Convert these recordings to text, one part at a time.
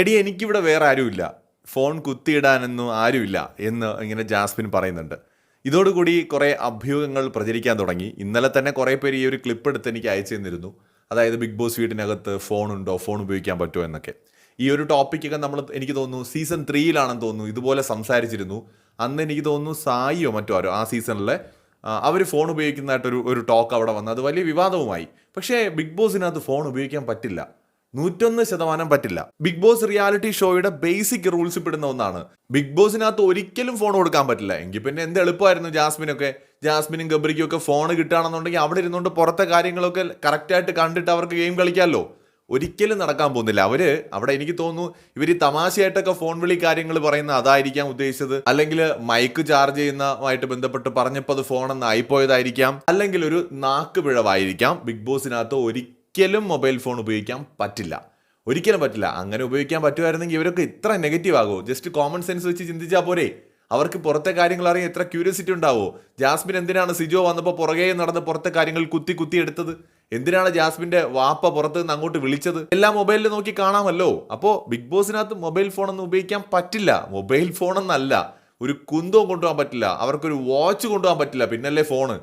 എടി എനിക്കിവിടെ വേറെ ആരുമില്ല. ഫോൺ കുത്തിയിടാനൊന്നും ആരുമില്ല എന്ന് ഇങ്ങനെ ജാസ്മിൻ പറയുന്നുണ്ട്. ഇതോടുകൂടി കുറേ അഭ്യൂഹങ്ങൾ പ്രചരിക്കാൻ തുടങ്ങി. ഇന്നലെ തന്നെ കുറേ പേര് ഈ ഒരു ക്ലിപ്പ് എടുത്ത് എനിക്ക് അയച്ചു തന്നിരുന്നു. അതായത് ബിഗ് ബോസ് വീട്ടിനകത്ത് ഫോണുണ്ടോ ഫോൺ ഉപയോഗിക്കാൻ പറ്റുമോ എന്നൊക്കെ. ഈ ഒരു ടോപ്പിക്കൊക്കെ നമ്മൾ എനിക്ക് തോന്നുന്നു സീസൺ ത്രീയിലാണെന്ന് തോന്നുന്നു. ഇതുപോലെ സംസാരിച്ചിരുന്നു. അന്ന് എനിക്ക് തോന്നുന്നു സായിയോ മറ്റോ ആരോ ആ സീസണിലെ അവർ ഫോൺ ഉപയോഗിക്കുന്നതായിട്ടൊരു ഒരു ടോക്ക് അവിടെ വന്നു. അത് വലിയ വിവാദവുമായി. പക്ഷേ ബിഗ് ബോസിനകത്ത് ഫോൺ ഉപയോഗിക്കാൻ പറ്റില്ല. നൂറ്റൊന്ന് ശതമാനം പറ്റില്ല. ബിഗ് ബോസ് റിയാലിറ്റി ഷോയുടെ ബേസിക് റൂൾസ് പെടുന്ന ഒന്നാണ്. ബിഗ് ബോസിനകത്ത് ഒരിക്കലും ഫോൺ കൊടുക്കാൻ പറ്റില്ല. എങ്കിൽ പിന്നെ എന്ത് എളുപ്പമായിരുന്നു ജാസ്മിനൊക്കെ? ജാസ്മിനും ഗബ്രിക്കും ഒക്കെ ഫോൺ കിട്ടുകയാണെന്നുണ്ടെങ്കിൽ അവിടെ ഇരുന്നുകൊണ്ട് പുറത്തെ കാര്യങ്ങളൊക്കെ കറക്റ്റായിട്ട് കണ്ടിട്ട് അവർക്ക് ഗെയിം കളിക്കാമല്ലോ. ഒരിക്കലും നടക്കാൻ പോകുന്നില്ല. അവർ അവിടെ എനിക്ക് തോന്നുന്നു ഇവർ ഈ തമാശയായിട്ടൊക്കെ ഫോൺ വിളി കാര്യങ്ങൾ പറയുന്ന അതായിരിക്കാം ഉദ്ദേശിച്ചത്. അല്ലെങ്കിൽ മൈക്ക് ചാർജ് ചെയ്യുന്നതുമായിട്ട് ബന്ധപ്പെട്ട് പറഞ്ഞപ്പോൾ അത് ഫോണെന്ന് ആയിപ്പോയതായിരിക്കാം. അല്ലെങ്കിൽ ഒരു നാക്ക് പിഴവായിരിക്കാം. ബിഗ് ബോസിനകത്ത് ഒരിക്കലും മൊബൈൽ ഫോൺ ഉപയോഗിക്കാൻ പറ്റില്ല. ഒരിക്കലും പറ്റില്ല. അങ്ങനെ ഉപയോഗിക്കാൻ പറ്റുമായിരുന്നെങ്കിൽ ഇവരൊക്കെ ഇത്ര നെഗറ്റീവ് ആകുമോ ജസ്റ്റ് കോമൺ സെൻസ് വെച്ച് ചിന്തിച്ചാൽ പോരെ. അവർക്ക് പുറത്തെ കാര്യങ്ങൾ അറിയാൻ എത്ര ക്യൂരിയോസിറ്റി ഉണ്ടാവോ? ജാസ്മിൻ എന്തിനാണ് സിജോ വന്നപ്പോൾ പുറകെ നടന്ന് പുറത്തെ കാര്യങ്ങൾ കുത്തി കുത്തി എടുത്തത്? എന്തിനാണ് ജാസ്മിന്റെ വാപ്പ പുറത്ത് നിന്ന് അങ്ങോട്ട് വിളിച്ചത്? എല്ലാം മൊബൈലിൽ നോക്കി കാണാമല്ലോ. അപ്പോൾ ബിഗ് ബോസിനകത്ത് മൊബൈൽ ഫോണൊന്നും ഉപയോഗിക്കാൻ പറ്റില്ല. മൊബൈൽ ഫോണെന്നല്ല. ഒരു കുന്തവും കൊണ്ടുപോകാൻ പറ്റില്ല. അവർക്കൊരു വാച്ച് കൊണ്ടുപോകാൻ പറ്റില്ല. പിന്നല്ലേ ഫോണ്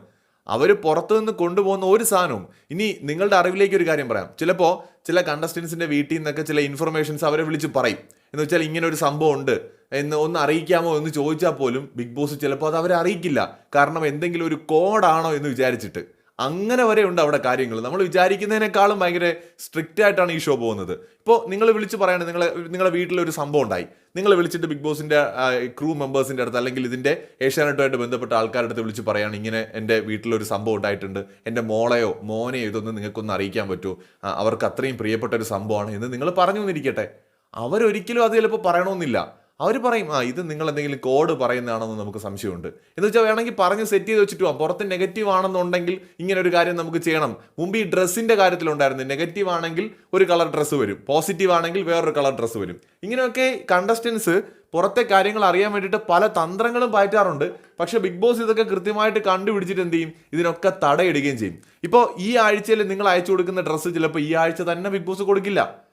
അവർ പുറത്തു നിന്ന് കൊണ്ടുപോകുന്ന ഒരു സാധനവും. ഇനി നിങ്ങളുടെ അറിവിലേക്ക് ഒരു കാര്യം പറയാം. ചിലപ്പോൾ ചില കണ്ടസ്റ്റൻസിന്റെ വീട്ടിൽ നിന്നൊക്കെ ചില ഇൻഫർമേഷൻസ് അവരെ വിളിച്ച് പറയും. എന്ന് വെച്ചാൽ ഇങ്ങനെ ഒരു സംഭവം ഉണ്ട് എന്ന് ഒന്ന് അറിയിക്കാമോ എന്ന് ചോദിച്ചാൽ പോലും ബിഗ് ബോസ് ചിലപ്പോൾ അത് അവരെ അറിയിക്കില്ല. കാരണം എന്തെങ്കിലും ഒരു കോഡാണോ എന്ന് വിചാരിച്ചിട്ട്. അങ്ങനെ വരെ ഉണ്ട് അവിടെ കാര്യങ്ങൾ. നമ്മൾ വിചാരിക്കുന്നതിനേക്കാളും ഭയങ്കര സ്ട്രിക്റ്റ് ആയിട്ടാണ് ഈ ഷോ പോകുന്നത്. ഇപ്പോൾ നിങ്ങൾ വിളിച്ച് പറയണത് നിങ്ങളെ നിങ്ങളുടെ വീട്ടിലൊരു സംഭവം ഉണ്ടായി. നിങ്ങൾ വിളിച്ചിട്ട് ബിഗ് ബോസിന്റെ ക്രൂ മെമ്പേഴ്സിന്റെ അടുത്ത് അല്ലെങ്കിൽ ഇതിന്റെ ഏഷ്യാനെറ്റുമായിട്ട് ബന്ധപ്പെട്ട ആൾക്കാരുടെ അടുത്ത് വിളിച്ച് പറയുകയാണ് ഇങ്ങനെ എന്റെ വീട്ടിലൊരു സംഭവം ഉണ്ടായിട്ടുണ്ട്. എന്റെ മോളെയോ മോനെയോ ഇതൊന്നും നിങ്ങൾക്കൊന്ന് അറിയിക്കാൻ പറ്റുമോ അവർക്ക് അത്രയും പ്രിയപ്പെട്ട ഒരു സംഭവമാണ് എന്ന് നിങ്ങൾ പറഞ്ഞു വന്നിരിക്കട്ടെ. അവരൊരിക്കലും അത് ചിലപ്പോൾ പറയണമെന്നില്ല. അവർ പറയും ആ ഇത് നിങ്ങൾ എന്തെങ്കിലും കോഡ് പറയുന്നതാണെന്ന് നമുക്ക് സംശയമുണ്ട്. എന്ന് വെച്ചാൽ വേണമെങ്കിൽ പറഞ്ഞ് സെറ്റ് ചെയ്ത് വെച്ചിട്ട് പോകാം പുറത്ത് നെഗറ്റീവ് ആണെന്നുണ്ടെങ്കിൽ ഇങ്ങനെ ഒരു കാര്യം നമുക്ക് ചെയ്യണം. മുമ്പ് ഈ ഡ്രസ്സിന്റെ കാര്യത്തിലുണ്ടായിരുന്നു. നെഗറ്റീവ് ആണെങ്കിൽ ഒരു കളർ ഡ്രസ്സ് വരും. പോസിറ്റീവ് ആണെങ്കിൽ വേറൊരു കളർ ഡ്രസ്സ് വരും. ഇങ്ങനെയൊക്കെ കണ്ടസ്റ്റൻസ് പുറത്തെ കാര്യങ്ങൾ അറിയാൻ വേണ്ടിയിട്ട് പല തന്ത്രങ്ങളും പാറ്റാറുണ്ട് പക്ഷേ ബിഗ് ബോസ് ഇതൊക്കെ കൃത്യമായിട്ട് കണ്ടുപിടിച്ചിട്ട് എന്ത് ചെയ്യും? ഇതിനൊക്കെ തടയിടുകയും ചെയ്യും. ഇപ്പോൾ ഈ ആഴ്ചയിൽ നിങ്ങൾ അയച്ചു കൊടുക്കുന്ന ഡ്രസ്സ് ചിലപ്പോൾ ഈ ആഴ്ച തന്നെ ബിഗ് ബോസ് കൊടുക്കില്ല.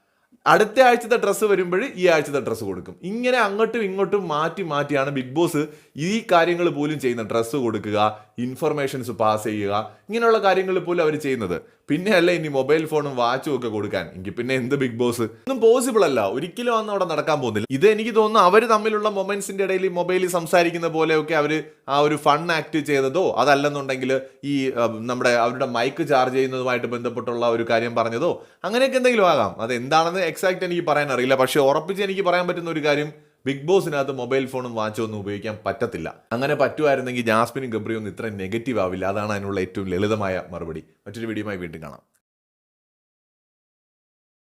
അടുത്ത ആഴ്ചത്തെ ഡ്രസ്സ് വരുമ്പോൾ ഈ ആഴ്ചത്തെ ഡ്രസ്സ് കൊടുക്കും. ഇങ്ങനെ അങ്ങോട്ടും ഇങ്ങോട്ടും മാറ്റി മാറ്റിയാണ് ബിഗ് ബോസ് ഈ കാര്യങ്ങൾ പോലും ചെയ്യുന്നത്. ഡ്രസ്സ് കൊടുക്കുക ഇൻഫർമേഷൻസ് പാസ് ചെയ്യുക ഇങ്ങനെയുള്ള കാര്യങ്ങൾ പോലും അവർ ചെയ്യുന്നത്. പിന്നെ അല്ല ഇനി മൊബൈൽ ഫോണും വാച്ചും ഒക്കെ കൊടുക്കാൻ. എനിക്ക് പിന്നെ എന്ത് ബിഗ് ബോസ് ഒന്നും പോസിബിൾ അല്ല. ഒരിക്കലും അന്ന് അവിടെ നടക്കാൻ പോകുന്നില്ല. ഇത് എനിക്ക് തോന്നുന്നു അവർ തമ്മിലുള്ള മൊമെന്റ്സിന്റെ ഇടയിൽ മൊബൈലിൽ സംസാരിക്കുന്ന പോലെയൊക്കെ അവർ ആ ഒരു ഫൺ ആക്ട് ചെയ്തതോ? അതല്ലെന്നുണ്ടെങ്കിൽ ഈ നമ്മുടെ അവരുടെ മൈക്ക് ചാർജ് ചെയ്യുന്നതുമായിട്ട് ബന്ധപ്പെട്ടുള്ള ഒരു കാര്യം പറഞ്ഞതോ? അങ്ങനെയൊക്കെ എന്തെങ്കിലും ആകാം. അത് എന്താണെന്ന് എക്സാക്ട് എനിക്ക് പറയാൻ അറിയില്ല. പക്ഷേ ഉറപ്പിച്ച് എനിക്ക് പറയാൻ പറ്റുന്ന ഒരു കാര്യം ബിഗ് ബോസിനകത്ത് മൊബൈൽ ഫോണും വാച്ചും ഒന്നും ഉപയോഗിക്കാൻ പറ്റത്തില്ല. അങ്ങനെ പറ്റുമായിരുന്നെങ്കിൽ ജാസ്മിനും ഗബ്രിയൊന്നും ഇത്ര നെഗറ്റീവ് ആവില്ല. അതാണ് അതിനുള്ള ഏറ്റവും ലളിതമായ മറുപടി. മറ്റൊരു വീഡിയോയുമായി വീണ്ടും കാണാം.